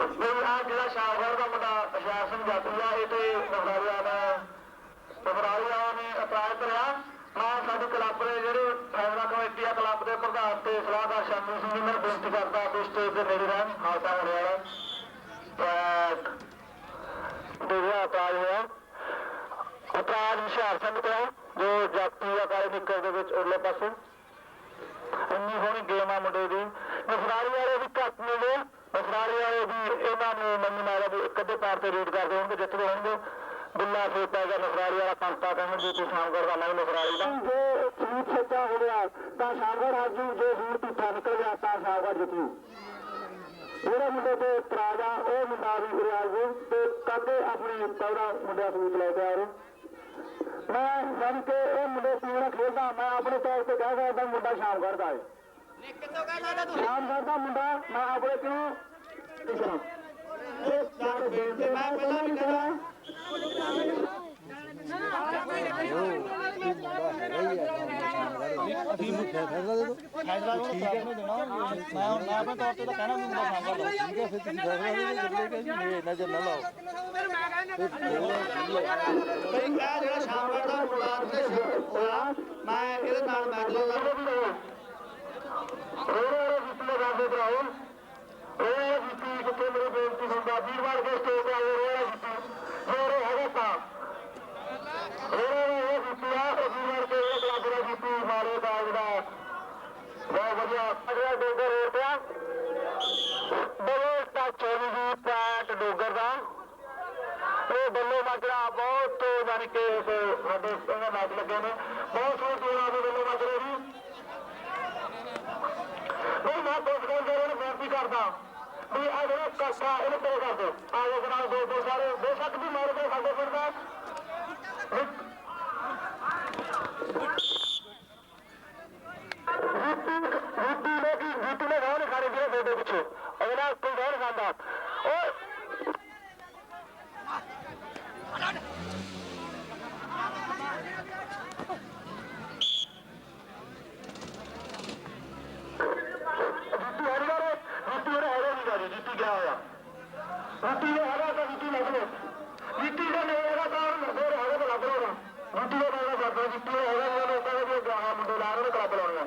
ਵੀ ਆ ਜਿਹੜਾ ਸ਼ਾਹਗੜ੍ਹ ਦਾ ਮੁੰਡਾ ਅਸ਼ਾਰ ਸਿੰਘ ਜਾਤੀ ਆ, ਇਹ ਤੇ ਨਵਰਾਲਿਆ ਦਾ ਨਵਰਾਲਿਆ ਨੇ ਅਪਰਾਧ ਕਰਿਆ। ਮੈਂ ਸਾਡੇ ਕਲੱਬ ਦੇ ਜਿਹੜੇ ਫੈਸਲਾ ਕਮੇਟੀ ਆ, ਕਲੱਬ ਦੇ ਪ੍ਰਧਾਨ ਤੇ ਸਲਾਹਦਾਰ ਸ਼ਾਮਲ ਸਿੰਘ ਜੀ ਬੇਨਤੀ ਕਰਦਾ ਕਿ ਸਟੇਜ ਦੇ ਨੇੜੇ ਰਹਿਣ ਹਾਲਤਾ ਹੋਣੇ ਵਾਲਾ। ਦੇਖਿਆ ਅਪਰਾਧ ਹੋਇਆ। ਅਪਰਾਧ ਹੁਸ਼ਿਆਰ ਸਿੰਘ ਤੋਂ, ਜੋ ਜਾਤੀ ਅਕਾਲੀ ਨਿਕਲ ਦੇ ਵਿੱਚ ਉਰਲੇ ਪਾਸੇ। ਇੰਨੀ ਹੋਣੀ ਗੇਮ ਆ ਮੁੰਡੇ ਦੀ। ਨਸਰਾਲੀ ਵਾਲੇ ਵੀ ਘੱਟ ਮਿਲੇ। ਨਸਰਾਲੀ ਵਾਲੇ ਵੀ ਇਹਨਾਂ ਨੂੰ ਮੰਨ ਮਾਰਾ ਵੀ ਇੱਕ ਅੱਧੇ ਪਾਰ ਤੇ ਰੀਡ ਕਰਦੇ ਹੋਣਗੇ ਜਿੱਤਦੇ ਹੋਣਗੇ। ਬਿੱਲਾ ਸੋਤਾ ਜਾਂ ਨਸਰਾਲੀ ਵਾਲਾ ਪੰਤਾ ਕਹਿੰਦੇ ਜੇ ਸ਼ਾਮਗੜ ਦਾ ਨਹੀਂ ਦਾ। ਜੇ ਸੂਤ ਸੱਚਾ ਹੋ ਗਿਆ, ਤਾਂ ਸ਼ਾਮਗੜ ਹਾਜੂ ਜੇ ਸੂਤ ਪਿੱਛਾ ਨਿਕਲ ਗਿਆ, ਤਾਂ ਸ਼ਾਮਗੜ ਜਿੱਤੂ ਜਿਹੜੇ ਮੁੰਡੇ ਤੇ ਤਰਾਜਾ ਉਹ ਮੁੰਡਾ ਵੀ ਰਿਆਜ਼ ਤੇ ਕਦੇ ਆਪਣੀ ਪਹਿਲਾ ਮੁੰਡਾ ਸੂਤ ਲੈ ਕੇ ਆ ਰਹੇ। ਮੈਂ ਜਦ ਕੇ ਇਹ ਮੁੰਡੇ ਟੀਮ ਖੇਡਦਾ ਮੈਂ ਆਪਣੇ ਤੌਰ ਤੇ ਕਹਿ ਸਕਦਾ ਮੁੰਡਾ ਸ਼ਾਮ ਕਰਦਾ ਹੈ। ਕਿੱਥੋਂ ਕਹਿ ਸਕਦਾ ਮੁੰਡਾ, ਮੈਂ ਆਪਣੇ ਕਿਉਂ? ਕਿਸਾ ਮੈਂ ਪਹਿਲਾਂ ਵੀ ਕਰਾਂ ਫੈਸਲਾ ਉਹ ਠੀਕ ਹੈ ਦੇਣਾ ਮੈਂ ਹੁਣ ਮੈਂ ਆਪਣੇ ਤੌਰ ਤੇ ਤਾਂ ਕਹਿਣਾ ਵੀ ਮੁੰਡਾ ਠੀਕ ਹੈ। ਫਿਰ ਤੁਸੀਂ ਫੈਸਲਾ ਨਹੀਂ ਕਰਦੇ ਕਿ ਨਹੀਂ ਨਜ਼ਰ ਨਾ ਲਾਓ ਬਈ ਕਹਿ ਜਿਹੜਾ ਸ਼ਾਮਗੜ ਦਾ ਮੁੰਡਾ ਤੇ ਹੋਇਆ ਮੈਂ ਇਹਦੇ ਨਾਲ ਮੈਚ ਲਾਉਂਦਾ ਰੋੜੇ ਜਿੱਤਲੇ ਜਾਂਦੇ ਭਰਾਓ ਰੋੜੇ ਜਿੱਤੀ ਕਿਤੇ ਮੇਰੀ ਬੇਨਤੀ ਹੁੰਦਾ, ਵੀਰਵਾਰ ਦੇ ਸਟੇਜ ਤੇ ਆਏ ਰੋੜੇ ਜਿੱਤੀ ਰੋੜੇ ਹੈਗਾ ਤਾਂ। ਰੋੜੇ ਨੇ ਜਿੱਤਿਆ ਵੀਰਵਾਰ ਦੇ ਇਹ ਕਲੱਬ ਦਾ ਜਿੱਤੀ ਮਾਰੇ ਦਾ ਜਿਹੜਾ ਬਹੁਤ ਵਧੀਆ। ਅਗਲਾ ਡੋਗਰ ਰੋਡ ਪਿਆ। ਆ ਬੜੇ ਦਾ ਚੋਰੀ ਦੀ ਪੈਟ ਡੋਗਰ ਦਾ। ਇਹ ਬੱਲੇ ਮਾਜਰਾ ਬਹੁਤ ਯਾਨੀ ਕਿ ਇਸ ਸਾਡੇ ਇਹਨਾਂ ਮੈਚ ਲੱਗੇ ਨੇ। ਬਹੁਤ ਸੋਹਣੀ ਟੀਮ ਆ ਬੱਲੇ ਮਾਜਰੇ ਦੀ। ਨਹੀਂ ਮੈਂ ਕੋਚ ਕਰਦੇ ਨੂੰ ਬੇਨਤੀ ਕਰਦਾ ਵੀ ਆ ਜਿਹੜਾ ਕਾਸਾ, ਇਹਨੂੰ ਪਰੇ ਕਰ ਦਿਓ। ਆ ਜੋ ਜਨਾਬ ਦੋ ਦੋ ਸਾਰੇ ਬੇਸ਼ੱਕ ਵੀ ਮਾਰ ਕੇ ਸਾਡੇ ਪਿੰਡ ਦਾ ਜੀਤੀ ਨੇ ਕੀ ਜੀਤੀ ਨੇ ਗਾਉਂ ਖਾਣੇ ਜਿਹੜੇ ਫੋਟੋ ਪਿੱਛੇ ਅਗਲਾ ਕੋਈ ਗਾਉਂ ਖਾਂਦਾ ਓਏ ਜੀਤੀ ਹਰ ਵਾਰ ਜੀਤੀ ਉਹ ਹੈਗਾ ਨਹੀਂ ਗਾੜੀ ਜੀਤੀ ਗਿਆ ਹੋਇਆ ਜੀਤੀ ਨੇ ਹੈਗਾ ਤਾਂ ਜੀਤੀ ਲੱਗ ਲੋ ਜੀਤੀ ਦਾ ਨਹੀਂ ਹੈਗਾ ਤਾਂ ਹੋਰ ਹੈਗਾ ਤਾਂ ਲੱਗ ਲੋ ਜੀਤੀ ਦਾ ਨਾਮ ਕਰਦਾ ਜੀਤੀ ਦਾ ਹੈਗਾ ਉਹ ਲੋਕਾਂ ਦੇ ਵੀ ਗਾਹਾਂ ਮੁੰਡੇ ਲਾ ਰਹੇ ਨੇ ਕਲੱਬ ਲਾਉਣੀਆਂ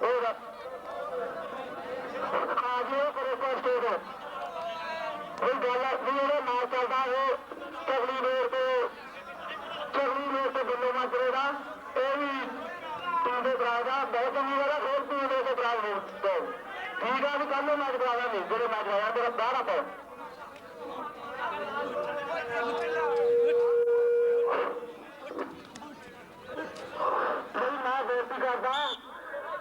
ਉਹ ਦਾ ਆ ਜੀ ਉਹ ਕਰੋ ਫਸਟ ਸਟੇਜ ਉਹ ਗੱਲ ਆ ਵੀ ਉਹਦਾ ਨਾਲ ਚੱਲਦਾ ਉਹ ਚਗਲੀ ਰੋਡ ਤੇ ਚਗਲੀ ਰੋਡ ਤੇ ਬੱਲੇ ਮਾਜਰੇ ਦਾ, ਇਹ ਵੀ ਟੀਮ ਦੇ ਦਾ, ਬਹੁਤ ਚੰਗੀ ਗੱਲ ਆ, ਹੋਰ ਟੀਮ ਤੇ ਭਰਾ ਹੋ ਠੀਕ ਆ ਵੀ ਕੱਲ ਨੂੰ ਮੈਚ ਕਰਾਵਾ ਨਹੀਂ ਜਿਹੜੇ ਮੈਚ ਹੋਇਆ ਮੇਰਾ ਬਾਹਰ ਪਾਓ ਬਈ ਮੈਂ ਬੇਨਤੀ ਕਰਦਾ,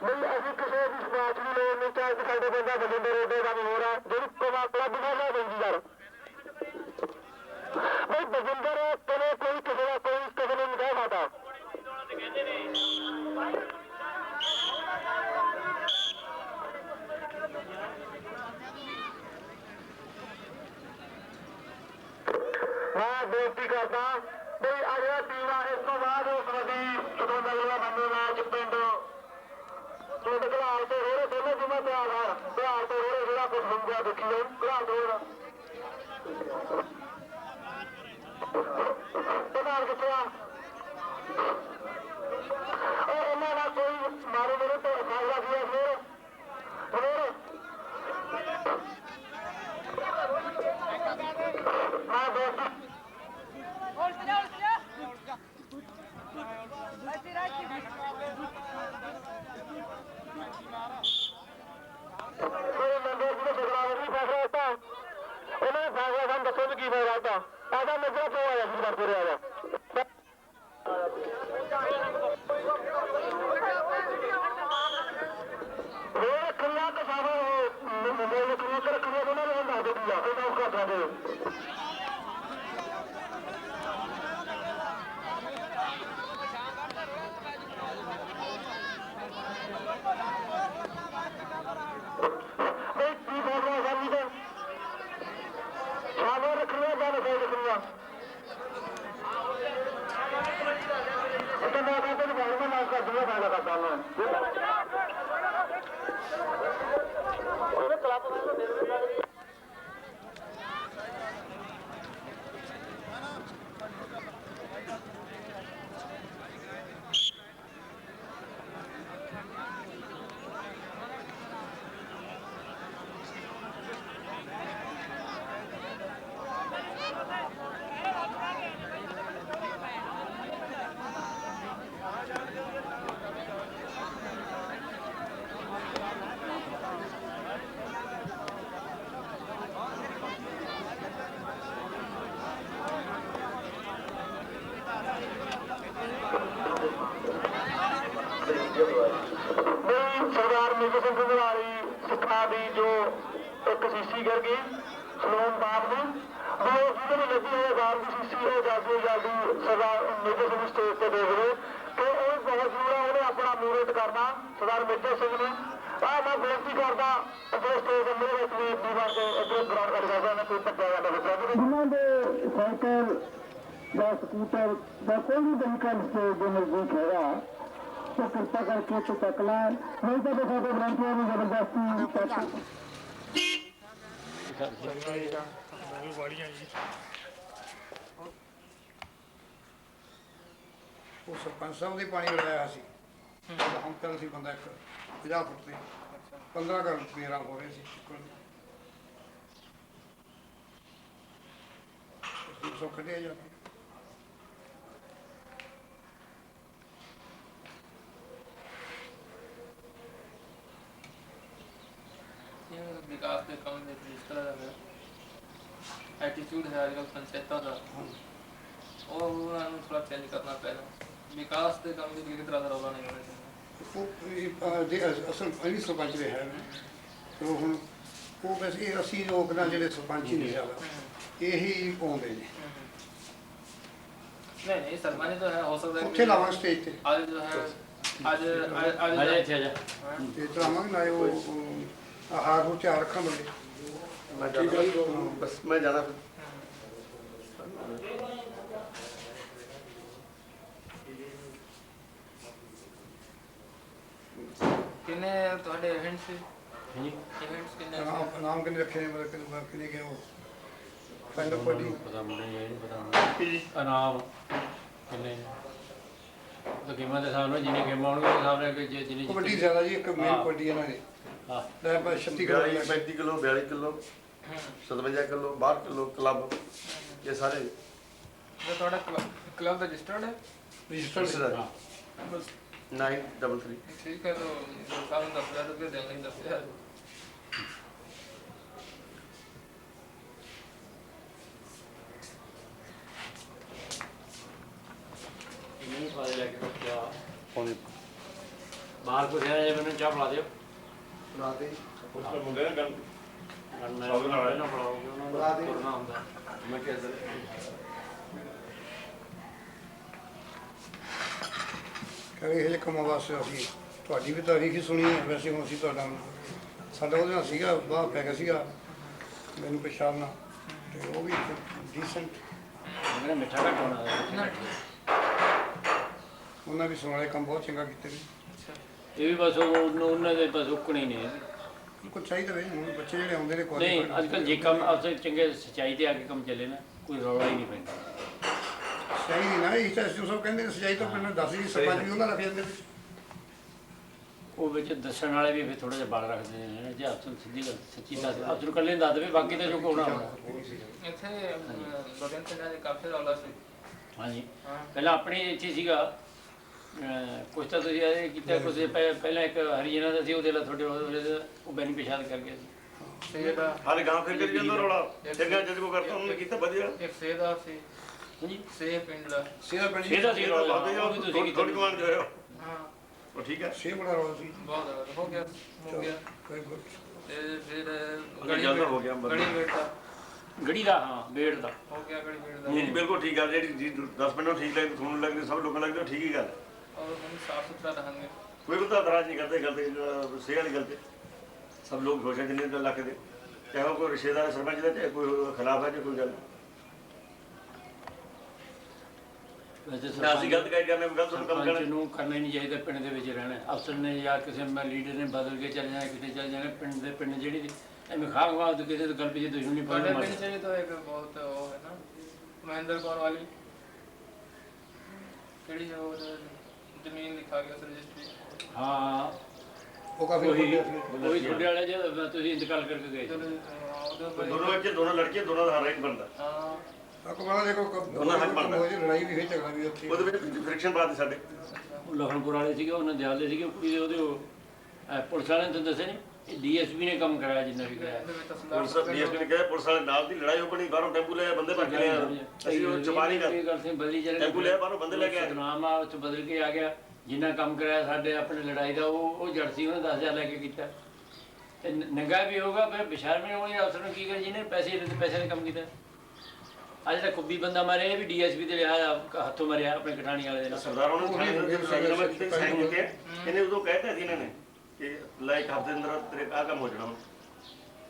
ਬਈ ਅਸੀਂ ਕਿਸੇ ਦੀ ਸਪਾਚ ਦੀ ਲੋੜ ਨਹੀਂ ਚਾਹੇ ਕਿ ਸਾਡੇ ਬੰਦਾ ਬਜਿੰਦਰ ਰੋਡੇ ਦਾ ਵੀ ਹੋ ਰਿਹਾ ਜਿਹੜੀ ਕਮਾ ਕਲੱਬ ਦਾ ਨਾ ਯਾਰ। ਬਈ ਬਜਿੰਦਰ ਕੋਈ ਕਿਸੇ ਦਾ ਕੋਈ ਕਿਸੇ ਨੂੰ ਨਹੀਂ ਕਹਿ ਸਕਦਾ। ਮੈਂ ਬੇਨਤੀ ਕਰਦਾ ਬਈ ਆ ਟੀਮ ਆ, ਇਸ ਤੋਂ ਬਾਅਦ ਕਬੱਡੀ ਜਦੋਂ ਨਗਲਾ ਬੰਦੇ ਮੈਚ ਪਿੰਡ ਪਿੰਡ ਘਲਾਲ ਤੇ ਹੋਰੇ ਦੋਨੋਂ ਜਿਮਾ ਤੇ ਆ ਗਿਆ ਘਲਾਲ ਤੇ ਜਿਹੜਾ ਕੁਝ ਹੁੰਦਾ ਦੇਖੀ ਜਾਓ ਘਲਾਲ ਤੇ ਹੋਰੇ ਪ੍ਰਧਾਨ ਕਿੱਥੇ ਆ ਉਹ ਇਹਨਾਂ ਦਾ ਕੋਈ ਮਾਰੇ ਮੇਰੇ ਤੋਂ ਫਾਇਦਾ ਕੀ ਹੈ ਫੇਰ? ਫੇਰ? ਮੈਂ ਬੇਨਤੀ ਕੋਈ ਮੈਂਬਰ ਜੀ ਦੇ ਬਦਲਾਅ ਨਹੀਂ ਫੈਸਲਾ ਦਿੱਤਾ ਉਹਨਾਂ ਨੇ ਫੈਸਲਾ ਸਾਨੂੰ ਦੱਸੋ ਵੀ ਕੀ ਫੈਸਲਾ ਦਿੱਤਾ ਆਦਾ ਨਜ਼ਰ ਤੋਂ ਆਇਆ ਸੀ ਕਰਦੇ ਰਿਹਾ ਉਹ ਰੱਖਿਆ ਤਾਂ ਸਾਰਾ ਮੁੰਡੇ ਨੂੰ ਕਿਉਂ ਰੱਖਿਆ ਉਹਨਾਂ ਨੇ ਹੁੰਦਾ ਦਿੱਤੀ ਆ ਉਹਨਾਂ ਨੂੰ ਕਰਦਾ ਦੇ ਬਈ ਕੀ ਬੋਲਣਾ ਸਾਡੀ ਤੇ ਸਾਨੂੰ ਰੱਖਣਾ ਜਾਂ ਨਹੀਂ ਰੱਖਣਾ ਤੇ ਮੈਂ ਕਹਿੰਦਾ ਕਿ ਬਾਹਰ ਮੈਂ ਕਰ ਦੂੰਗਾ ਫਾਇਦਾ ਕਰਦਾ ਮੈਂ ਉਹਨੇ ਕਲੱਬ ਵਾਲੇ ਦੇ ਦੇ ਸੀਸੀ ਕਰ ਗਈ ਸਲੂਨ ਬਾਪ ਦੀ ਉਹ ਜਿਹਦੇ ਵੀ ਲੱਗੀ ਹੋਈ ਬਾਪ ਦੀ ਸੀਸੀ ਉਹ ਜਲਦੀ ਜਲਦੀ ਸਰਦਾਰ ਮੇਜਰ ਸਿੰਘ ਸਟੇਜ ਤੇ ਦੇਖ ਲਓ ਕਿ ਉਹ ਬਹੁਤ ਜ਼ਰੂਰੀ ਹੈ ਉਹਨੇ ਆਪਣਾ ਮੂਰਤ ਕਰਨਾ ਸਰਦਾਰ ਮੇਜਰ ਸਿੰਘ ਨੇ। ਆ ਮੈਂ ਬੇਨਤੀ ਕਰਦਾ ਅੱਗੇ ਸਟੇਜ ਦੇ ਮੇਰੇ ਵਿੱਚ ਵੀ ਦੀਵਾਰ ਦੇ ਅੱਗੇ ਗਰਾਊਂਡ ਕਰ ਕਰਦਾ ਮੈਂ ਕੋਈ ਪੱਕਾ ਜਾਂਦਾ ਬੱਚਾ ਜਿਨ੍ਹਾਂ ਦੇ ਸਾਈਕਲ ਜਾਂ ਸਕੂਟਰ ਜਾਂ ਕੋਈ ਵੀ ਵਹੀਕਲ ਸਟੇਜ ਦੇ ਨਜ਼ਦੀਕ ਹੈਗਾ ਉਹ ਕਿਰਪਾ ਕਰਕੇ ਇੱਥੇ ਚੱਕ ਲੈ ਨਹੀਂ ਤਾਂ ਸਾਡੇ ਵਲੰਟੀਅਰ ਨੂੰ ਜ਼ਬਰਦਸਤੀ ਚੱਕ ਉਹ ਸਰਪੰਚ ਸਾਹਿਬ ਦੇ ਪਾਣੀ ਲਗਾਇਆ ਸੀ। ਹਮ ਕੱਲ ਸੀ ਬੰਦਾ ਇੱਕ 50 ਫੁੱਟ ਤੇ 15 ਘਰ ਮੇਰਾ ਹੋ ਰਹੇ ਸੀ ਨੂੰ। ਸੋ ਕੱਢਿਆ ਜਾ ਇਹ ਵਿਕਾਸ ਦੇ ਕੰਮ ਦੇ ਵਿੱਚ ਇਸ ਤਰ੍ਹਾਂ ਦਾ ਹੈ। ਐਟੀਟਿਊਡ ਹੈ ਅੱਜਕੱਲ ਪੰਚਾਇਤਾਂ ਦਾ। ਉਹ ਉਹਨਾਂ ਨੂੰ ਥੋੜਾ ਚੇਂਜ ਕਰਨਾ ਪੈਣਾ। ਵਿਕਾਸ ਦੇ ਕੰਮ ਦੀ ਕਿਸੇ ਤਰ੍ਹਾਂ ਦਾ ਰੌਲਾ ਨਹੀਂ ਹੋਣਾ ਉਹ ਇਹ, ਅਹ, ਜੇ ਅਸ- ਅਸਲ ਅਲੀ ਸਰਪੰਚ ਦੇ ਹੈ ਤੇ ਹੁਣ ਉਹ ਵੈਸੇ ਇਹ ਅਸੀਂ ਲੋਕ ਨਾ ਜਿਹੜੇ ਸਰਪੰਚ ਹੀ ਨਹੀਂ ਜ਼ਿਆਦਾ ਇਹੀ ਪਾਉਂਦੇ ਨੇ नहीं नहीं सरमानी तो है हो सकता है ਉੱਥੇ ਲਾਵਾਂ ਸਟੇਜ ਤੇ आज जो है आज आज आज ਅਜੇ ਇੱਥੇ ਆ ਜਾ हाँ, ਤੇ ਚਲਾਵਾਂਗੇ ਨਾ ਉਹ ਉਹ ਆਹਾਰ ਨੂੰ ਤਿਆਰ ਰੱਖਾਂਗੇ ਮੈਂ ਜਾਣਾ ਬਸ ਮੈਂ ਜਾਣਾ ਕਿੰਨੇ ਤੁਹਾਡੇ ਏਜੰਟ ਸੀ ਹਾਂਜੀ ਕਿੰਨੇ ਸੀ? ਨਾਮ ਨਾਮ ਕਿੰਨੇ ਰੱਖੇ ਨੇ? ਮਤਲਬ ਕਿੰਨੇ ਕਿੰਨੇ ਉਹ? ਪਿੰਡ ਕੋਡੀ ਪਤਾ ਮੈਨੂੰ ਇਹ ਨਹੀਂ ਪਤਾ ਜੀ? ਅਨਾਮ। ਕਿੰਨੇ ਤਾਂ ਗੇਮਾਂ ਦੇ ਹਿਸਾਬ ਜਿੰਨੇ ਗੇਮਾਂ ਹੋਣਗੀਆਂ ਉਸ ਹਿਸਾਬ ਕਿ ਜੇ ਜਿੰਨੀ ਕਬੱਡੀ ਜ਼ਿਆਦਾ ਜੀ ਇੱਕ ਮੇਨ ਕਬੱਡੀ ਇਹਨਾਂ ਨੇ ਹਾਂ। ਲੈ ਬਸ 36 kilo 42 kilo 57 kilo 12 kilo club. ਇਹ ਸਾਰੇ। ਤੁਹਾਡਾ ਕਲੱਬ ਰਜਿਸਟਰਡ ਹੈ? ਰਜਿਸਟਰਡ ਹੈ। ਬਸ। नाइन डबल थ्री ठीक है तो दस हज़ार रुपये देंगे दस हज़ार बाहर को देना मैंने चाय पिला दियो पिला दी उसका मुझे गन गन मैं ना पड़ा होगा ना मैं कैसे ਕਹਿੰਦੇ ਇਹ ਕੰਮਾਂ ਵਾਸਤੇ ਅਸੀਂ ਤੁਹਾਡੀ ਵੀ ਤਾਰੀਫ ਹੀ ਸੁਣੀ ਹੈ ਵੈਸੇ ਹੁਣ ਅਸੀਂ ਤੁਹਾਡਾ ਸਾਡਾ ਉਹਦੇ ਨਾਲ ਸੀਗਾ ਬਾਹਰ ਪੈ ਗਿਆ ਸੀਗਾ ਮੈਨੂੰ ਪਛਾਣਨਾ ਤੇ ਉਹ ਵੀ ਡੀਸੈਂਟ ਮੇਰਾ ਮਿੱਠਾ ਘੱਟ ਹੋਣਾ ਉਹਨਾਂ ਵੀ ਸੁਣਾਲੇ ਕੰਮ ਬਹੁਤ ਚੰਗਾ ਕੀਤੇ ਨੇ। ਇਹ ਵੀ ਬਸ ਉਹ- ਉਹਨਾਂ ਦੇ ਬਸ ਉੱਕਣੇ ਹੀ ਨੇ ਚਾਹੀਦਾ ਵੀ ਹੁਣ ਬੱਚੇ ਜਿਹੜੇ ਆਉਂਦੇ ਨੇ ਨਹੀਂ ਅੱਜ ਕੱਲ੍ਹ ਜੇ ਕੰਮ ਅਸਲ ਚੰਗੇ ਸੱਚਾਈ ਤੇ ਆ ਕੇ ਕੰਮ ਚੱਲੇ ਨਾ ਕੋਈ ਰੌਲਾ ਹੀ ਨਹੀਂ ਪੈਂਦਾ। ਸਹੀ ਨਹੀਂ ਨਾ ਇਹ ਤਾਂ ਜੋ ਸਭ ਕਹਿੰਦੇ ਨੇ ਸਜਾਈ ਤੋਂ ਪਹਿਲਾਂ ਦੱਸ ਜੀ ਸਰਪੰਚ ਵੀ ਉਹਨਾਂ ਰੱਖ ਜਾਂਦੇ ਨੇ ਉਹ ਵਿੱਚ ਦੱਸਣ ਵਾਲੇ ਵੀ ਫਿਰ ਥੋੜਾ ਜਿਹਾ ਬਾਲ ਰੱਖਦੇ ਨੇ ਜੇ ਅਸਲ ਸਿੱਧੀ ਗੱਲ ਸੱਚੀ ਦੱਸ ਅਸਲ ਕੱਲੇ ਦੱਸ ਦੇਵੇ ਬਾਕੀ ਤਾਂ ਜੋ ਕੋਣਾ ਹੋਣਾ ਇੱਥੇ ਬਗਨ ਪਿੰਡਾਂ ਦੇ ਕਾਫੀ ਰੌਲਾ ਸੀ। ਹਾਂਜੀ। ਪਹਿਲਾਂ ਆਪਣੇ ਇੱਥੇ ਸੀਗਾ ਕੁਛ ਤਾਂ ਤੁਸੀਂ ਇਹ ਕੀਤਾ ਪਹਿ- ਪਹਿਲਾਂ ਇੱਕ ਹਰੀਜਨਾ ਦਾ ਸੀ ਉਹਦੇ ਨਾਲ ਤੁਹਾਡੇ ਉਹ ਬੈਨੀਫਿਸ਼ਾਲ ਕਰ ਗਿਆ ਸੀ। ਸੇਦਾ ਹਰ ਗਾਂव ਫਿਰ ਕਰੀ ਜਾਂਦਾ ਰੋਲਾ। ਚੰਗਾ ਜਦ ਕੋ ਕਰਤਾ ਉਹਨੇ ਕੀਤਾ ਵਧੀਆ। ਇੱਕ ਸੇਦਾ ਸੀ। ਹਾਂਜੀ? ਸੇ ਪਿੰਡ ਦਾ। ਸੇਵਾ ਪਿੰਡ ਇਹਦਾ ਸੀ ਰੌਲਾ ਬਾਬੇ ਉਹ ਵੀ ਤੁਸੀਂ ਥੋੜੀ ਕੀਤਾ ਕਮਾਨ ਜੋ ਹੈ। ਹਾਂ ਉਹ ਠੀਕ ਹੈ। ਸੇ ਬੜਾ ਰੌਲਾ ਸੀ। ਬਹੁਤ ਰੌਲਾ ਹੋ ਗਿਆ ਹੋ ਗਿਆ। ਕੋਈ ਗੁੱਡ ਤੇ ਫਿਰ ਉਹਦਾ ਗੜੀ ਜ਼ਿਆਦਾ ਹੋ ਗਿਆ ਬੰਦਾ। ਗੜੀ ਵੇਟ ਦਾ। ਗੜੀ ਦਾ ਹਾਂ ਬੇੜ ਦਾ। ਹੋ ਗਿਆ ਗੜੀ ਵੇਟ ਦਾ। ਨਹੀਂ ਜੀ ਬਿਲਕੁਲ ਠੀਕ ਗੱਲ। ਜਿਹੜੀ ਜੀ 10 ਮਿੰਟ ਨੂੰ ਠੀਕ ਲੱਗਦੀ ਤੁਹਾਨੂੰ ਲੱਗਦੀ ਸਭ ਲੋਕਾਂ ਲੱਗਦੀ ਉਹ ਠੀਕ ਹੀ ਗੱਲ। ਹੈ। ਔਰ हम ਸਾਫ਼ ਸੁਥਰਾ ਰਹਾਂਗੇ ਕੋਈ ਬੰਦਾ ਇਤਰਾਜ਼ ਨਹੀਂ ਕਰਦੇ ਗੱਲ ਤੇ ਅਹ, ਸਹੀ ਵਾਲੀ ਗੱਲ ਤੇ। ਸਭ ਲੋਕ ਖੁਸ਼ ਹੈ ਜਿੰਨੇ ਇਲਾਕੇ ਦੇ। ਚਾਹੇ ਉਹ ਕੋਈ ਰਿਸ਼ਤੇਦਾਰ ਸਰਪੰਚ ਦਾ ਚਾਹੇ ਕੋਈ ਖਿਲਾਫ ਹੈ ਜਾਂ ਕੋਈ ਗੱਲ। ਵੈਸੇ ਨਾ ਅਸੀਂ ਗਲਤ ਕਹਿ ਕਰਨੇ ਗਲਤ ਨੂੰ ਕੰਮ ਸਰਪੰਚ ਕਰਨਾ। ਨੂੰ ਕਰਨਾ ਹੀ ਨਹੀਂ ਚਾਹੀਦਾ ਪਿੰਡ ਦੇ ਵਿੱਚ ਰਹਿਣਾ। ਅਫਸਰ ਨੇ ਜਾਂ ਕਿਸੇ ਮੈਂ ਲੀਡਰ ਨੇ ਬਦਲ ਕੇ ਚੱਲ ਜਾਣਾ ਕਿਤੇ ਚੱਲ ਜਾਣਾ ਪਿੰਡ ਦੇ ਪਿੰਡ ਜਿਹੜੀ ਐਵੇਂ ਖਾਗ ਖਾਗ ਤੋਂ ਕਿਸੇ ਤੋਂ ਗੱਲ ਪਿੱਛੇ ਦੁਸ਼ਮਣੀ ਤੁਹਾਡੇ ਪਾਉਣੀ। ਪਿੰਡ ਚ ਵੀ ਤਾਂ ਇੱਕ ਬਹੁਤ ਉਹ ਹੈ ਨਾ ਮਹਿੰਦਰ ਕੌਰ ਵਾਲੀ। ਕਿਹੜੀ ਹੈ ਉਹ ਜ਼ਮੀਨ ਲਿਖਾ ਗਿਆ ਸੀ ਰਜਿਸਟਰੀ ਹਾਂ। ਉਹ ਕਾਫੀ ਉਹੀ ਉਹੀ ਤੁਹਾਡੇ ਵਾਲੇ ਜੇ ਤੁਸੀਂ ਇੰਤਕਾਲ ਕਰਕੇ ਗਏ ਸੀ। ਚਲੋ ਉਹਦੇ ਉੱਪਰ ਦੋਨੋਂ ਬੱਚੇ ਦੋਨੋਂ ਲੜਕੀਆਂ ਦੋਨਾਂ ਦਾ ਰਾਈਟ ਬਣਦਾ। ਹਾਂ। ਅਕਬਾਰਾਂ ਦੇਖੋ ਦੋਨਾਂ ਹੱਕ ਬਣਦਾ। ਹੋ ਜੇ ਲੜਾਈ ਵੀ ਹੋਈ ਝਗੜਾ ਵੀ ਉੱਥੇ ਉਹਦੇ ਵਿੱਚ ਫ੍ਰਿਕਸ਼ਨ ਬਾਤ ਸਾਡੇ। ਉਹ ਲਖਨਪੁਰ ਵਾਲੇ ਸੀਗੇ ਉਹਨਾਂ ਦੇ ਹਾਲੇ ਸੀਗੇ ਕੁੜੀ ਦੇ ਉਹਦੇ ਉਹ, ਅਹ, ਪੁਲਿਸ ਵਾਲਿਆਂ ਨੇ ਤਾਂ ਦੱਸਿਆ ਨਹੀਂ? ਇਹ ਡੀਐਸਪੀ ਨੇ ਕੰਮ ਕਰਾਇਆ ਜਿੰਨਾ ਵੀ ਕਰਾਇਆ। ਪੁਲਿਸ ਡੀਐਸਪੀ ਨੇ ਕਿਹਾ ਪੁਲਿਸ ਵਾਲੇ ਨਾਲ ਦੀ ਲੜਾਈ ਹੋ ਬਣੀ ਬਾਹਰੋਂ ਟੈਂਪੂ ਲਿਆ ਬੰਦੇ ਭੱਜ ਗਏ ਅਸੀਂ ਉਹ ਚਪਾਰੀ ਕਰ ਇਹ ਗੱਲ ਸੀ ਬਦਲੀ ਚੱਲ ਟੈਂਪੂ ਲਿਆ ਬਾਹਰੋਂ ਬੰਦੇ ਲੈ ਕੇ ਆ ਗਏ। ਨਾਮ ਆ ਉੱਥੇ ਬਦਲ ਕੇ ਆ ਗਿਆ। ਜਿੰਨਾ ਕੰਮ ਕਰਾਇਆ ਸਾਡੇ ਆਪਣੇ ਲੜਾਈ ਦਾ ਉਹ ਉਹ ਜੜ ਸੀ ਉਹਨੇ 10000 ਲੈ ਕੇ ਕੀਤਾ। ਤੇ ਨ- ਨੰਗਾ ਵੀ ਹੋਗਾ ਫਿਰ ਬਿਸ਼ਰਮੀ ਹੋਣੀ ਅਫਸਰ ਨੂੰ ਕੀ ਕਰੇ ਜਿਹਨੇ ਪੈਸੇ ਦੇ ਪੈਸੇ ਦੇ ਕੰਮ ਕੀਤਾ। ਅੱਜ ਤੱਕ ਕੁੱਬੀ ਬੰਦਾ ਮਾਰਿਆ ਇਹ ਵੀ ਡੀਐਸਪੀ ਦੇ ਲਿਆ ਹੱਥੋਂ ਮਾਰਿਆ ਆਪਣੇ ਕਟਾਣੀ ਵਾਲੇ ਦੇ ਨਾਲ। ਸਰਦਾਰ ਉਹਨਾਂ ਨੂੰ ਖਾਣੇ ਦੇ ਸਾਈਨ ਕੀਤੇ ਸਾਈਨ ਕੀਤੇ ਆ। ਇਹਨੇ ਉਦੋਂ ਕਹਿਤਾ ਸੀ ਇਹਨਾਂ ਨੇ ਕਿ ਲਾਈਕ ਹਫ਼ਤੇ ਦੇ ਅੰਦਰ ਤੇਰੇ ਆਹ ਕੰਮ ਹੋ ਜਾਣਾ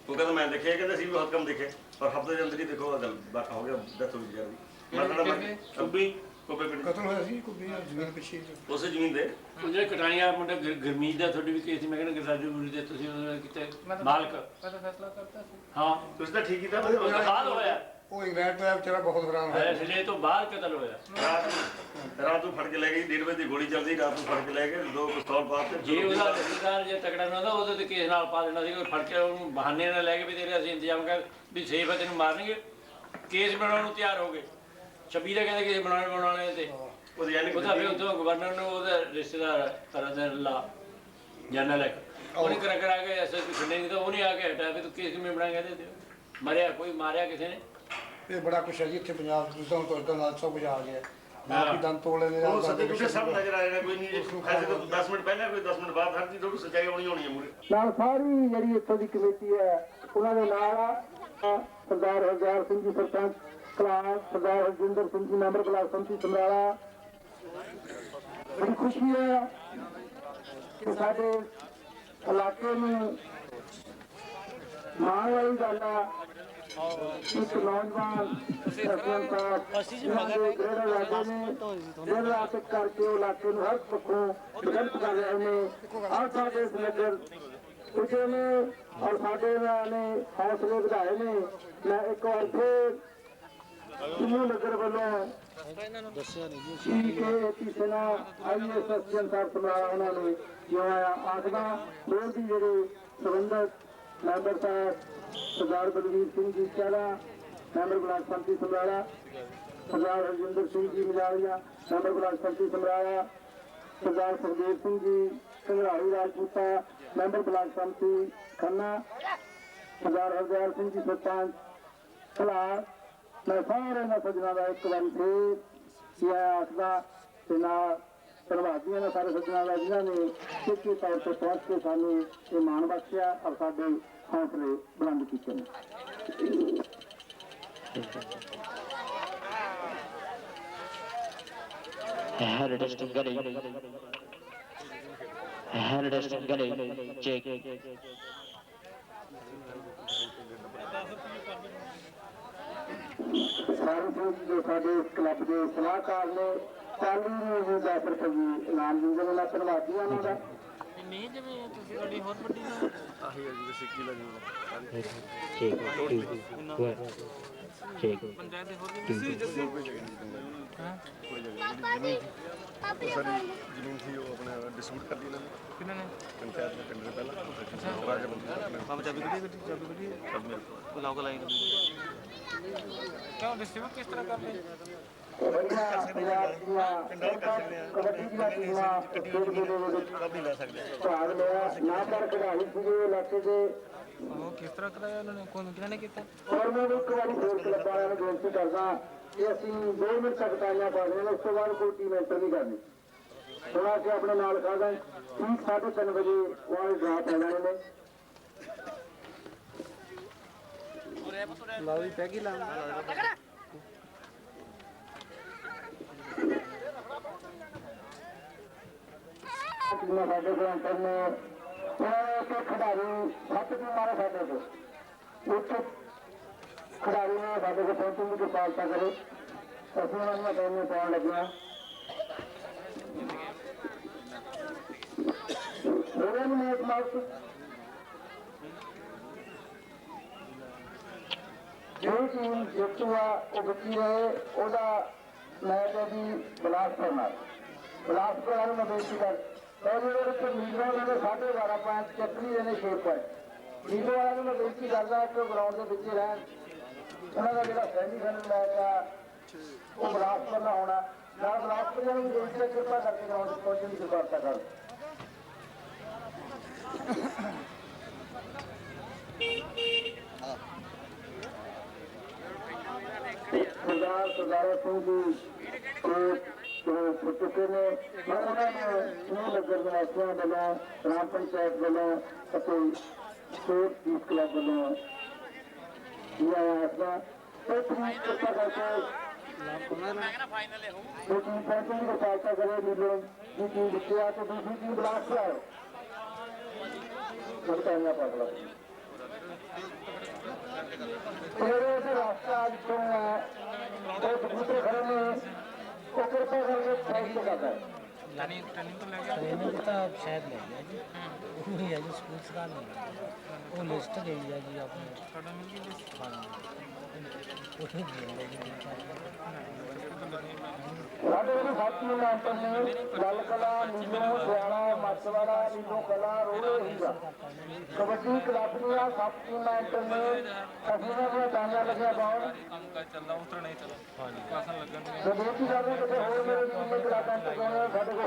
ਉਹ ਕਹਿੰਦਾ ਮੈਂ ਦੇਖਿਆ ਕਹਿੰਦੇ ਸੀ ਵੀ ਬਹੁਤ ਕੰਮ ਦੇਖੇ ਪਰ ਹਫ਼ਤੇ ਦੇ ਅੰਦਰ ਹੀ ਦੇਖੋ ਆਹ ਗੱਲ ਬਾਤ ਹੋ ਗਿਆ ਡੈਥ ਹੋ ਗਈ ਯਾਰ ਦੀ। ਮੈਂ ਕਹਿੰਦਾ ਕੁੱਬੀ ਕੁੱਬੇ ਪਿੰਡ। ਕਤਲ ਹੋਇਆ ਸੀ ਕੋਈ ਜ਼ਮੀਨ ਪਿੱਛੇ ਉਸੇ ਜ਼ਮੀਨ ਦੇ। ਉਹ ਜਿਹੜੇ ਕਟਾਣੀ ਵਾਲਾ ਮੁੰਡਾ ਗੁਰ- ਗੁਰਮੀਤ ਦਾ ਤੁਹਾਡੇ ਵੀ ਕੇਸ ਸੀ ਮੈਂ ਕਹਿੰਦਾ ਗਰਦਾਜੂ ਗੁਰੂ ਦੇ ਤੁਸੀਂ ਉਹਨਾਂ ਕਿਤੇ ਮਾਲਕ। ਮੈਂ ਤਾਂ ਫੈਸਲਾ ਕਰਤਾ ਸੀ। ਹਾਂ। ਤੁਸੀਂ ਤਾਂ ਠੀਕ ਕੀਤਾ ਤੋਂ ਬਾਅਦ ਹੋਇਆ। ਉਹ ਇੰਗਲੈਂਡ ਤੋਂ ਵਿਚਾਰਾ ਬਹੁਤ ਹੈਰਾਨ ਹੋਇਆ। ਫੈਸਲੇ ਤੋਂ ਬਾਅਦ ਕਤਲ ਹੋਇਆ। ਰਾਤ ਨੂੰ ਰਾਤ ਨੂੰ ਫੜ ਕੇ ਲੈ ਗਈ 1:30 ਵਜੇ ਦੀ ਗੋਲੀ ਚੱਲਦੀ ਰਾਤ ਨੂੰ ਫੜ ਕੇ ਲੈ ਗਏ ਦੋ ਪਿਸਤੌਲ ਪਾਤੇ ਜੇ ਉਹਦਾ ਰਿਸ਼ਤੇਦਾਰ ਜੇ ਤਕੜਾ ਨਾ ਹੁੰਦਾ ਉਹਦੇ ਤੇ ਕੇਸ ਨਾਲ ਪਾ ਦੇਣਾ ਸੀ ਕੋਈ ਫੜ ਕੇ ਉਹਨੂੰ ਬਹਾਨੇ ਨਾਲ ਲੈ ਕੇ ਵੀ ਤੇਰੇ ਅਸੀਂ ਇੰਤਜ਼ਾਮ ਕਰ ਵੀ ਸੇਫ ਹੈ ਤੈਨੂੰ ਮਾਰਨਗੇ। ਕੇਸ ਬਣਾਉਣ ਨੂੰ ਤਿਆਰ ਹੋ ਗਏ। 26 ਦਾ ਕਹਿੰਦੇ ਕੇਸ ਬਣਾਉਣੇ ਬਣਾਉਣੇ ਤੇ। ਉਹਦੀ ਯਾਨੀ ਉਹਦਾ ਫਿਰ ਉਦੋਂ ਗਵਰਨਰ ਨੂੰ ਉਹਦਾ ਰਿਸ਼ਤੇਦਾਰ ਤਰਨਦਰ ਲਾ ਜਨਰਲ ਹੈ। ਉਹਨੇ ਕਰਾ ਕਰਾ ਕੇ ਐਸਐਸ ਪੀ ਖੰਡੇ ਨਹੀਂ ਤਾਂ ਉਹਨੇ ਆ ਕੇ ਹਟਾਇਆ ਵੀ ਤੂੰ ਕੇਸ ਕਿਵੇਂ ਬਣਾਏਗਾ ਤੇ? ਮਰਿਆ ਕੋਈ ਮਾਰਿਆ ਕਿਸੇ ਨੇ? ਇਹ ਬੜਾ ਕੁਛ ਹੈ ਜੀ ਇੱਥੇ ਪੰਜਾਬ ਤੋਂ ਤੋਂ ਤੋਂ ਨਾਲ ਸਭ ਕੁਝ ਆ ਗਿਆ। ਆਪ ਹੀ ਦੰਦ ਤੋੜ ਉਹ ਸੱਚੇ ਪਿੱਛੇ ਸਭ ਨਜ਼ਰ ਆਏਗਾ ਕੋਈ ਨਹੀਂ ਐਸੇ ਤਾਂ 10 ਮਿੰਟ ਪਹਿਲਾਂ ਕੋਈ 10 ਮਿੰਟ ਬਾਅਦ ਹਰ ਚੀਜ਼ ਤੋਂ ਸੱਚਾਈ ਹੋਣੀ ਹੋਣੀ ਹੈ ਮੂਰੇ। ਨਾਲ ਸਾਰੀ ਜਿਹੜੀ ਇੱਥੋਂ ਦੀ ਕਮੇਟੀ ਹੈ ਉਹਨਾਂ ਦੇ ਨਾਲ ਆ ਸਰਦਾਰ ਹਰਜਾਰ ਸਿੰਘ ਜੀ ਸਰਪੰਚ ਕਲਾਸ ਸਰਦਾਰ ਹਰਜਿੰਦਰ ਸਿੰਘ ਜੀ ਮੈਂਬਰ ਕਲਾਸ ਸੰਮਤੀ ਸਮਰਾਲਾ। ਬੜੀ ਖੁਸ਼ੀ ਹੈ ਕਿ ਸਾਡੇ ਇਲਾਕੇ ਨੂੰ ਮਾਣ ਵਾਲੀ ਗੱਲ ਆ ਇੱਕ ਨੌਜਵਾਨ ਸਰਪੰਚ ਸਾਹਿਬ ਇਹਨਾਂ ਦੇ ਗ੍ਰਹਿ ਇਲਾਕੇ ਨੇ ਦਿਨ ਰਾਤ ਇੱਕ ਕਰਕੇ ਉਹ ਇਲਾਕੇ ਨੂੰ ਹਰ ਪੱਖੋਂ ਪ੍ਰਗਟ ਕਰ ਰਹੇ ਨੇ ਹਰ ਸਾਡੇ ਇਸ ਨਗਰ ਉੱਚੇ ਨੇ ਔਰ ਸਾਡੇ ਇਹਨਾਂ ਨੇ ਹੌਸਲੇ ਵਧਾਏ ਨੇ ਮੈਂ ਇੱਕ ਵਾਰ ਫੇਰ ਸਮੂਹ ਨਗਰ ਵੱਲੋਂ ਦੱਸਿਆ ਨਹੀਂ ਜੀ ਠੀਕ ਹੈ ਪਿਛਲਾ ਆਈਐਸ ਅਫਸਰ ਸਾਹਿਬ ਸਮਰਾਲਾ ਉਹਨਾਂ ਨੇ ਜੋ ਆਇਆ ਆਖਦਾ ਬੇਨਤੀ ਜਿਹੜੇ ਸੰਬੰਧਤ member sahib Sardar Balvir Singh ji Chala member block Samiti Samrala, Sardar Harjinder Singh ji Majalia, member block Samiti Samrala, Sardar Sukhdev Singh ji Sangrali Rajputa member block Samiti Khanna, Sardar Hardial Singh ji sarpanch Khalas ਮੈਂ ਸਾਰਿਆਂ ਨਾ ਸੱਜਣਾ ਦਾ ਇੱਕ ਵਾਰੀ ਫੇਰ ਸਿਆ ਆਖਦਾ ਤੇ ਨਾਲ ਧੰਨਵਾਦੀਆਂ ਨੇ ਸਾਰੇ ਸੱਜਣਾ ਦਾ ਜਿਨ੍ਹਾਂ ਨੇ ਸਿੱਖੀ ਤੌਰ ਤੇ ਪਹੁੰਚ ਕੇ ਸਾਨੂੰ ਇਹ ਮਾਣ ਬਖਸ਼ਿਆ ਔਰ ਸਾਡੇ ਹੌਸਲੇ ਬੁਲੰਦ ਕੀਤੇ ਨੇ Her distant gully. Her distant gully. Check. ਸਾਰੇ ਜੋ ਸਾਡੇ ਕਲੱਬ ਦੇ ਸਲਾਹਕਾਰ ਨੇ ਚਾਲੀ ਨੂੰ ਵੀ 10 ਰੁਪਏ ਦੀ ਇਨਾਮ ਦਿੰਦੇ ਨੇ ਮੈਂ ਧੰਨਵਾਦੀਆਂ ਉਹਨਾਂ ਦਾ ਨਹੀਂ ਜਿਵੇਂ ਤੁਸੀਂ ਤੁਹਾਡੀ ਹੋਰ ਵੱਡੀ Check. Check. Check. ਪੰਚਾਇਤ ਦੇ ਹੋਰ ਵੀ ਜੱਸੀ ਜ਼ਮੀਨ ਸੀ ਉਹ ਆਪਣਾ ਡਿਸਪਿਊਟ ਕਰਦੀ ਇਹਨਾਂ ਨੇ ਕਿਹਨਾਂ ਨੇ ਪੰਚਾਇਤ ਦੇ ਪਿੰਡ ਦੇ ਪਹਿਲਾਂ ਉਹ ਰਾਜ ਬੰਦੇ ਬਾਬਾ ਚਾਬੀ ਕੱਢੀ ਗੱਡੀ ਚਾਬੀ ਕੱਢੀ ਸਭ ਮੇਰੇ ਕੋਲ ਲਾਓ ਲਾਈਨ ਕਿਉਂ ਡਿਸਟ੍ਰੀਬਿਊਟ ਕਿਸ ਤਰ੍ਹਾਂ ਕਰਦੇ ਭਾਗ ਲਿਆ ਨਾਮਵਰ ਖਿਡਾਰੀ ਸੀਗੇ ਇਲਾਕੇ ਦੇ ਉਹ ਕਿਸ ਤਰ੍ਹਾਂ ਕਰਾਇਆ ਉਹਨਾਂ ਨੇ? ਕੋਣ ਕਿਹਨਾਂ ਨੇ ਕੀਤਾ? ਔਰ ਮੈਂ ਇੱਕ ਵਾਰੀ ਫੇਰ ਕਲੱਬ ਵਾਲਿਆਂ ਨੂੰ ਬੇਨਤੀ ਕਰਦਾ ਕਿ ਅਸੀਂ 2 ਮਿੰਟ ਤੱਕ ਤਾਲੀਆਂ ਪਾ ਦੇਣਾ ਉਸ ਤੋਂ ਬਾਅਦ ਕੋਈ ਟੀਮ ਐਂਟਰ ਨਹੀਂ ਕਰਨੀ ਹੁਣ ਅਸੀਂ ਆਪਣੇ ਨਾਲ ਖਾਦਾ ਠੀਕ 3:30 ਵਜੇ ਵਾਲੇ ਡਰਾ ਨੇ ਪੈ ਗਈ ਟੀਮਾਂ ਸਾਡੇ ਕੋਲ ਐਂਟਰ ਨੇ, ਉਹਨਾਂ ਨੇ ਇੱਕ ਖਿਡਾਰੀ ਸੱਤ ਟੀਮਾਂ ਨੇ ਸਾਡੇ ਕੋਲ। ਉੱਥੇ ਖਿਡਾਰੀ ਨੇ ਸਾਡੇ ਕੋਲ ਪਹੁੰਚਣ ਦੀ ਕਿਰਪਾਲਤਾ ਕਰੇ। ਅਸੀਂ ਉਹਨਾਂ ਨੂੰ ਟਾਈਮ ਪਾਉਣ ਲੱਗਿਆ ਉਹਨਾਂ ਨੂੰ ਇੱਕ ਮਾਰਕ ਜਿਹੜੀ ਟੀਮ ਜਿੱਤੂ ਆ ਉਹ ਬੱਚੀ ਰਹੇ ਉਹਦਾ ਮੈਚ ਹੈ ਜੀ, ਬਲਾਸਪੁਰ ਨਾਲ। ਬਲਾਸਪੁਰ ਵਾਲੇ ਨੂੰ ਬੇਨਤੀ ਕਰ ਪਹਿਲੇ ਦੇ ਵਿੱਚ ਨੀਲੋ ਵਾਲੇ ਨੇ ਸਾਢੇ 12 ਪੁਆਇੰਟ ਚੱਕਰੀ ਦੇ ਨੇ 6 ਪੁਆਇੰਟ ਨੀਲੋ ਵਾਲੇ ਨੂੰ ਬੇਨਤੀ ਕਰਦਾ ਕਿ ਗਰਾਊਂਡ ਦੇ ਵਿੱਚ ਹੀ ਰਹਿਣ। ਉਹਨਾਂ ਦਾ ਜਿਹੜਾ ਸੈਮੀਫਾਈਨਲ ਮੈਚ ਆ, ਉਹ ਬਲਾਸਪੁਰ ਨਾਲ ਹੋਣਾ। ਨਾਲ ਬਲਾਸਪੁਰ ਨੂੰ ਬੇਨਤੀ ਹੈ, ਕਿਰਪਾ ਕਰਕੇ ਗਰਾਊਂਡ 'ਚ ਪਹੁੰਚਣ ਦੀ ਕਿਰਪਾਲਤਾ ਕਰੋ। ਸਰਦਾਰ ਸਰਦਾਰ ਸਿੰਘ ਜੀ ਚੁੱਕੇ ਨੇ। ਮੈਂ ਉਹਨਾਂ ਨੂੰ ਸਮੂਹ ਨਗਰ ਨਿਵਾਸੀਆਂ ਵੱਲੋਂ ਰਾਮ ਪੰਚਾਇਤ ਵੱਲੋਂ ਅਤੇ ਸਪੋਰਟਸ ਯੂਥ ਕਲੱਬ ਵੱਲੋਂ ਲਿਆ ਆਸਰਾ ਇਹ ਤਰੀਕ ਕਿਰਪਾ ਕਰਕੇ ਉਹ ਟੀਮ ਪਹੁੰਚਣ ਦੀ ਸਹਾਇਤਾ ਕਰੇ ਨੀਲੋ ਦੀ ਟੀਮ ਜਿੱਤੇ ਆ ਤੇ ਦੂਸਰੀ ਟੀਮ ਬਲਾਸਟ ਆਏ। ਬਤਾਇਆ ਪਾਗਲਾ ਮੇਰੇ ਦੇ ਰਾਸਤਾ ਜਿੱਥੋਂ ਹੈ। ਉਹ ਕਬੂਤਰ ਖੜੇ ਨੇ। ਉਹ ਕਿਰਪਾ ਕਰਕੇ ਫੈਸਲਾ ਕਰਦਾ ਹੈ ਟ੍ਰੇਨਿੰਗ ਤਾਂ ਸ਼ਾਇਦ ਲੈ ਗਿਆ ਜੀ। ਉਹ ਹੀ ਹੈ ਜੀ ਸਕੂਲ ਦਾ ਨਹੀਂ ਉਹ ਲਿਸਟ ਗਈ ਹੈ ਜੀ ਆਪਣੀ। ਤੁਹਾਡਾ ਮਿਲ ਗਈ ਲਿਸਟ? ਹਾਂ। ਉਹ ਹੀ ਦੇ ਜੀ। ਸਾਡੇ ਜਿਹੜੇ ਸਾਥੀ ਮੈਂਬਰ ਨੇ। ਗੱਲ ਕਲਾ ਨੀਲੋ ਸਿਆਲਾ ਮੱਛਵਾੜਾ ਨੀਲੋ ਕਲਾ ਰੋੜੇ ਹੀਗਾ ਕਬੱਡੀ ਕਲੱਬ ਦੀਆਂ ਸਾਥੀ ਮੈਂਬਰ ਨੇ। ਅਸੀਂ ਉਹਨਾਂ ਦੀਆਂ ਟਾਂਗਾਂ ਲੱਗਿਆ ਪਾਉਣ ਕੰਮ ਕਰ ਚੱਲਦਾ ਉਤਰ ਨਹੀਂ ਚੱਲਦਾ। ਹਾਂਜੀ ਕਾਸਨ ਲੱਗਣ ਤੇ ਬੇਨਤੀ ਕਰਦੇ ਕਿਤੇ ਹੋਰ ਮੇਰੇ ਟੀਮ ਦੇ ਕਲਾਕਾਂ ਤੋਂ ਸਾਡੇ ਕੋਲ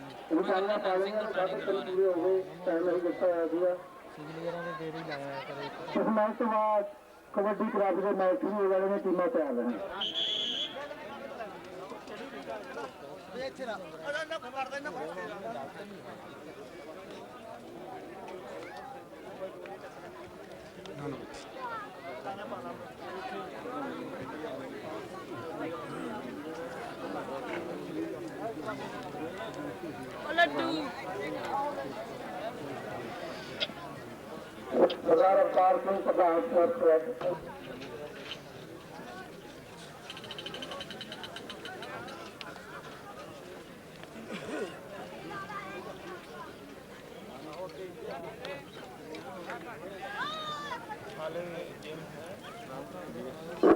ਆ ਸਕਦਾ ਅਸੀਂ ਬਾਅਦ ਸਾਡੇ ਕੋਲ ਪੂਰੇ ਹੋ ਗਏ ਟਾਈਮ ਅਸੀਂ ਦਿੱਤਾ ਹੋਇਆ ਸੀਗਾ। ਸਿਗਲੀਗਰਾਂ ਦੇ ਦੇਰ ਹੀ ਲਾਇਆ ਕਰੇ ਇਸ ਮੈਚ ਤੋਂ ਬਾਅਦ ਕਬੱਡੀ ਕਲੱਬ ਦੇ ਮੈਚ ਵੀ ਹੋ ਨੇ ਟੀਮਾਂ ਤਿਆਰ ਰਹਿਣ। ਸਰਦਾਰ ਅਵਤਾਰ ਸਿੰਘ ਪ੍ਰਧਾਨ ਸਪੋਰਟਸ ਕਲੱਬ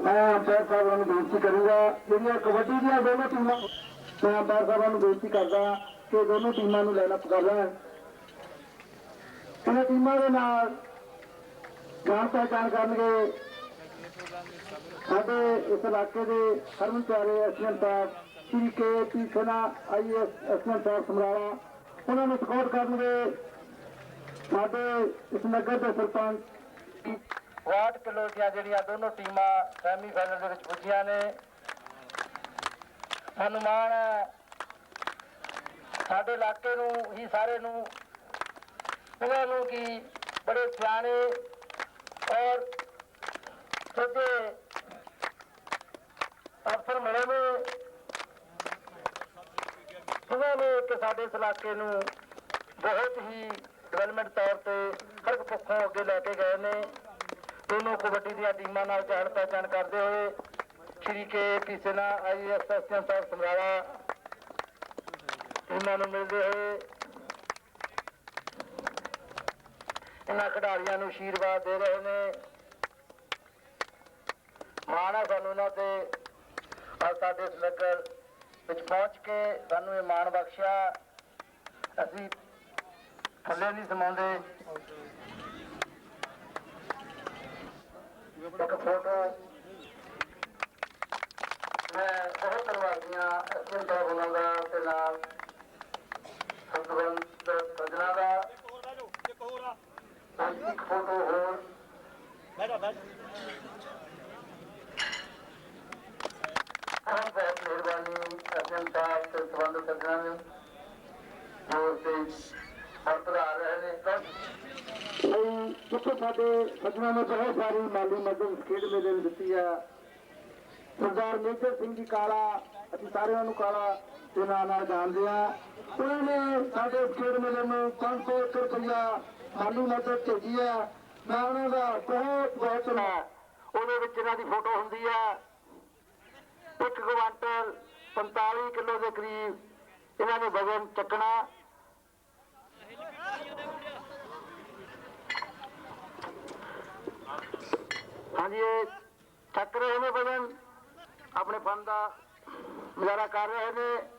ਮੈਂ ਅੰਪਾਇਰ ਸਾਹਿਬਾਂ ਨੂੰ ਬੇਨਤੀ ਕਰੂੰਗਾ ਜਿਹੜੀਆਂ ਕਬੱਡੀ ਦੀਆਂ ਦੋਨੋਂ ਟੀਮਾਂ ਮੈਂ ਅੰਪਾਇਰ ਸਾਹਿਬਾਂ ਨੂੰ ਬੇਨਤੀ ਕਰਦਾ ਕਿ ਦੋਨੋਂ ਟੀਮਾਂ ਨੂੰ ਲੈਣਾ ਕਰ ਲੈਣ ਇਹਨਾਂ ਟੀਮਾਂ ਦੇ ਨਾਲ ਜਾਣ ਪਹਿਚਾਣ ਕਰਨਗੇ ਸਾਡੇ ਇਸ ਇਲਾਕੇ ਦੇ ਹਰਮਨ ਪਿਆਰੇ SM Sahib, Shri K P Sana IS SM Sahib Samrala, ਉਹਨਾਂ ਨੂੰ ਸਪੋਰਟ ਕਰਨਗੇ ਸਾਡੇ ਇਸ ਨਗਰ ਦੇ ਸਰਪੰਚ। ਵਾਰਡ ਕਿਲੋ ਦੀਆਂ ਜਿਹੜੀਆਂ ਦੋਨੋਂ ਟੀਮਾਂ ਸੈਮੀ ਦੇ ਵਿੱਚ ਪੁੱਜੀਆਂ ਨੇ। ਸਾਨੂੰ ਮਾਣ ਹੈ ਸਾਡੇ ਇਲਾਕੇ ਨੂੰ ਹੀ ਸਾਰੇ ਨੂੰ, ਉਹਨਾਂ ਨੂੰ ਕੀ ਬੜੇ ਸਿਆਣੇ ਔਰ ਸੱਜੇ ਅਫਸਰ ਮਿਲੇ ਨੇ। ਉਹਨਾਂ ਨੇ ਕਿ ਸਾਡੇ ਇਸ ਇਲਾਕੇ ਨੂੰ ਬਹੁਤ ਹੀ ਡਿਵੈਲਪਮੈਂਟ ਤੌਰ ਤੇ ਹਰ ਇੱਕ ਪੱਖੋਂ ਅੱਗੇ ਲੈ ਕੇ ਗਏ ਨੇ। ਦੋਨੋਂ ਕਬੱਡੀ ਦੀਆਂ ਟੀਮਾਂ ਨਾਲ ਜਾਣ ਪਹਿਚਾਣ ਕਰਦੇ ਹੋਏ ਸ਼੍ਰੀ ਕੇ ਪੀ ਸੈਨਾ ਆਈਐਸ ਐਸਐਮ ਸਾਹਿਬ ਸਮਰਾਲਾ ਉਹਨਾਂ ਨੂੰ ਮਿਲਦੇ ਹੋਏ ਇਹਨਾਂ ਖਿਡਾਰੀਆਂ ਨੂੰ ਆਸ਼ੀਰਵਾਦ ਦੇ ਰਹੇ ਨੇ। ਮਾਣ ਹੈ ਸਾਨੂੰ ਇਹਨਾਂ ਤੇ। ਔਰ ਸਾਡੇ ਇਸ ਵਿੱਚ ਪਹੁੰਚ ਕੇ ਸਾਨੂੰ ਇਹ ਮਾਣ ਬਖਸ਼ਿਆ। ਅਸੀਂ ਥੱਲੇ ਨਹੀਂ ਸਮਾਉਂਦੇ। ਇੱਕ ਫੋਟੋ। ਮੈਂ ਬਹੁਤ ਧੰਨਵਾਦੀਆਂ ਐਸਐਮ ਸਾਹਿਬ ਉਹਨਾਂ ਦਾ ਤੇ ਨਾਲ ਸੰਤਵੰਤ ਸਜਣਾ ਦਾ ਇੱਕ ਫੋਟੋ ਹੋਰ ਬਹੁਤ ਬਹੁਤ ਮਿਹਰਬਾਨੀ ਐਸਐਮ ਸਾਹਿਬ ਤੇ ਸੰਬੰਧ ਸੱਜਣਾ ਨੇ ਜੋ ਤੇ ਵਰਤਦਾ ਰਹੇ ਨੇ ਬਈ ਜਿੱਥੇ ਸਾਡੇ ਸੱਜਣਾ ਨੇ ਬਹੁਤ ਸਾਰੀ ਮਾਲੀ ਮਦਦ ਖੇਡ ਮੇਲੇ ਨੂੰ ਦਿੱਤੀ ਆ ਸਰਦਾਰ ਮੇਜਰ ਸਿੰਘ ਜੀ ਕਾਲਾ, ਅਸੀਂ ਸਾਰਿਆਂ ਨੂੰ ਕਾਲਾ ਦੇ ਨਾਲ ਜਾਣਦੇ ਆ। ਉਹਨਾਂ ਨੇ ਸਾਡੇ ਖੇਡ ਮੇਲੇ ਨੂੰ 500 ਏਕੜ ਰੁਪਈਆ ਮਦਦ ਭੇਜੀ ਆ। ਮੈਂ ਉਹਨਾਂ ਦਾ ਬਹੁਤ ਬਹੁਤ ਨਾ ਉਹਦੇ ਵਿੱਚ ਇਹਨਾਂ ਦੀ ਫੋਟੋ ਹੁੰਦੀ ਆ। ਇੱਕ ਕੁਆਂਟਲ 45 ਕਿਲੋ ਦੇ ਕਰੀਬ ਇਹਨਾਂ ਨੇ ਵਜ਼ਨ ਚੱਕਣਾ। ਹਾਂਜੀ, ਇਹ ਚੱਕ ਰਹੇ ਨੇ ਵਜ਼ਨ। ਆਪਣੇ ਫਨ ਦਾ ਮੁਜ਼ਾਹਰਾ ਕਰ ਰਹੇ ਨੇ।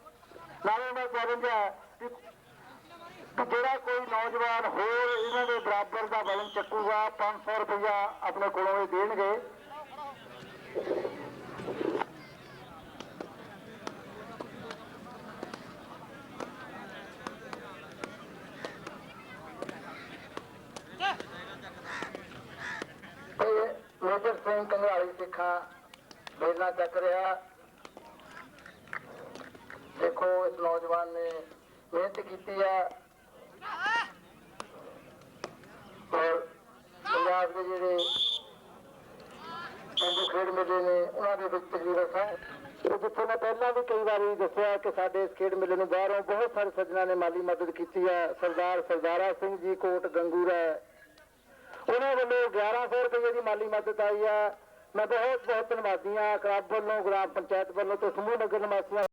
ਨਾਲੇ ਮੈਂ ਚੈਲੰਜ ਕਿ ਜਿਹੜਾ ਕੋਈ ਨੌਜਵਾਨ ਹੋਰ ਇਹਨਾਂ ਦੇ ਬਰਾਬਰ ਦਾ ਵਜ਼ਨ ਚੱਕੂਗਾ 500 ਰੁਪਇਆ ਆਪਣੇ ਕੋਲੋਂ ਇਹ ਦੇਣਗੇ। ਮੇਜਰ ਸਿੰਘ ਕੰਗਾਲੀ ਸਿੱਖਾਂ ਬੇਲਾ ਚੱਕ ਰਿਹਾ। ਦੇਖੋ, ਇਸ ਨੌਜਵਾਨ ਨੇ ਮਿਹਨਤ ਕੀਤੀ ਹੈ ਔਰ ਪੰਜਾਬ ਦੇ ਜਿਹੜੇ ਪੇਂਡੂ ਖੇਡ ਮੇਲੇ ਨੇ, ਉਹਨਾਂ ਦੇ ਵਿੱਚ ਤਕਰੀਬਨ ਸਾ- ਜਿੱਥੇ ਮੈਂ ਪਹਿਲਾਂ ਵੀ ਕਈ ਵਾਰੀ ਦੱਸਿਆ ਕਿ ਸਾਡੇ ਇਸ ਖੇਡ ਮੇਲੇ ਨੂੰ ਬਾਹਰੋਂ ਬਹੁਤ ਸਾਰੇ ਸੱਜਣਾਂ ਨੇ ਮਾਲੀ ਮਦਦ ਕੀਤੀ ਹੈ ਸਰਦਾਰ ਸਰਦਾਰਾ ਸਿੰਘ ਜੀ ਕੋਟ ਗੰਗੂਰਾ। ਉਹਨਾਂ ਵੱਲੋਂ 1100 ਰੁਪਏ ਦੀ ਮਾਲੀ ਮਦਦ ਆਈ ਹੈ ਮੈਂ ਬਹੁਤ ਬਹੁਤ ਧੰਨਵਾਦੀ ਹਾਂ। ਕਲੱਬ ਵੱਲੋਂ, ਗ੍ਰਾਮ ਪੰਚਾਇਤ ਵੱਲੋਂ ਤੇ ਸਮੂਹ ਨਗਰ ਨਿਵਾਸੀਆਂ